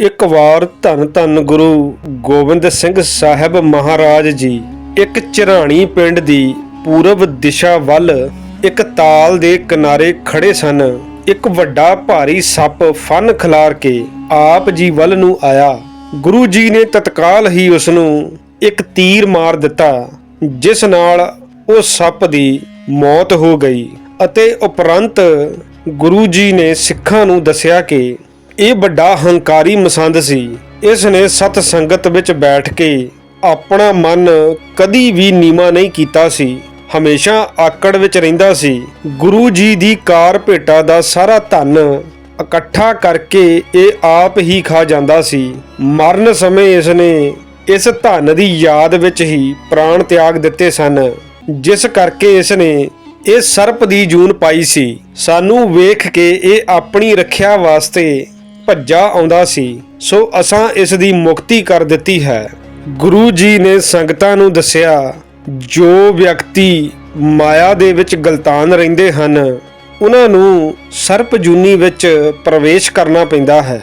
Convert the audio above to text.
ਇੱਕ ਵਾਰ ਧੰਨ ਧੰਨ ਗੁਰੂ ਗੋਬਿੰਦ ਸਿੰਘ ਸਾਹਿਬ ਮਹਾਰਾਜ ਜੀ, ਇੱਕ ਚਿਰਾਣੀ ਪਿੰਡ ਦੀ ਪੂਰਬ ਦਿਸ਼ਾ ਵੱਲ ਇੱਕ ਤਾਲ ਦੇ ਕਿਨਾਰੇ ਖੜੇ ਸਨ। ਇੱਕ ਵੱਡਾ ਭਾਰੀ ਸੱਪ ਫਨ ਖਿਲਾਰ ਕੇ ਆਪ ਜੀ ਵੱਲ ਨੂੰ ਆਇਆ। ਗੁਰੂ ਜੀ ਨੇ ਤਤਕਾਲ ਹੀ ਉਸ ਨੂੰ ਇੱਕ ਤੀਰ ਮਾਰ ਦਿੱਤਾ, ਜਿਸ ਨਾਲ ਉਹ ਸੱਪ ਦੀ ਮੌਤ ਹੋ ਗਈ ਅਤੇ ਉਪਰੰਤ ਗੁਰੂ ਜੀ ਨੇ ਸਿੱਖਾਂ ਨੂੰ ਦੱਸਿਆ ਕਿ ਇਹ ਵੱਡਾ ਹੰਕਾਰੀ ਮਸੰਦ ਸੀ। ਇਸ ਨੇ ਸਤ ਸੰਗਤ ਵਿੱਚ ਬੈਠ ਕੇ ਆਪਣਾ ਮਨ ਕਦੀ ਵੀ ਨੀਵਾ ਨਹੀਂ ਕੀਤਾ ਸੀ। ਹਮੇਸ਼ਾ ਆਕੜ ਵਿੱਚ ਰਹਿੰਦਾ ਸੀ। ਗੁਰੂ ਜੀ ਦੀ ਕਾਰ ਭੇਟਾ ਦਾ ਸਾਰਾ ਧਨ ਇਕੱਠਾ ਕਰਕੇ ਇਹ ਆਪ ਹੀ ਖਾ ਜਾਂਦਾ ਸੀ। ਮਰਨ ਸਮੇਂ ਇਸ ਨੇ ਇਸ ਧਨ ਦੀ ਯਾਦ ਵਿੱਚ ਹੀ ਪ੍ਰਾਣ ਤਿਆਗ ਦਿੱਤੇ ਸਨ। ਜਿਸ ਕਰਕੇ ਇਸ ਨੇ ਇਹ ਸਰਪ ਦੀ ਜੂਨ ਪਾਈ ਸੀ। ਸਾਨੂੰ ਵੇਖ ਕੇ ਇਹ ਆਪਣੀ ਰੱਖਿਆ ਵਾਸਤੇ ਭੱਜਾ ਆਉਂਦਾ ਸੀ, ਸੋ ਅਸਾਂ ਇਸ ਦੀ ਮੁਕਤੀ ਕਰ ਦਿੱਤੀ ਹੈ। ਗੁਰੂ ਜੀ ਨੇ ਸੰਗਤਾਂ ਨੂੰ ਦੱਸਿਆ, ਜੋ ਵਿਅਕਤੀ ਮਾਇਆ ਦੇ ਵਿੱਚ ਗਲਤਾਨ ਰਹਿੰਦੇ ਹਨ, ਉਹਨਾਂ ਨੂੰ ਸਰਪਜੂਨੀ ਵਿੱਚ ਪ੍ਰਵੇਸ਼ ਕਰਨਾ ਪੈਂਦਾ ਹੈ।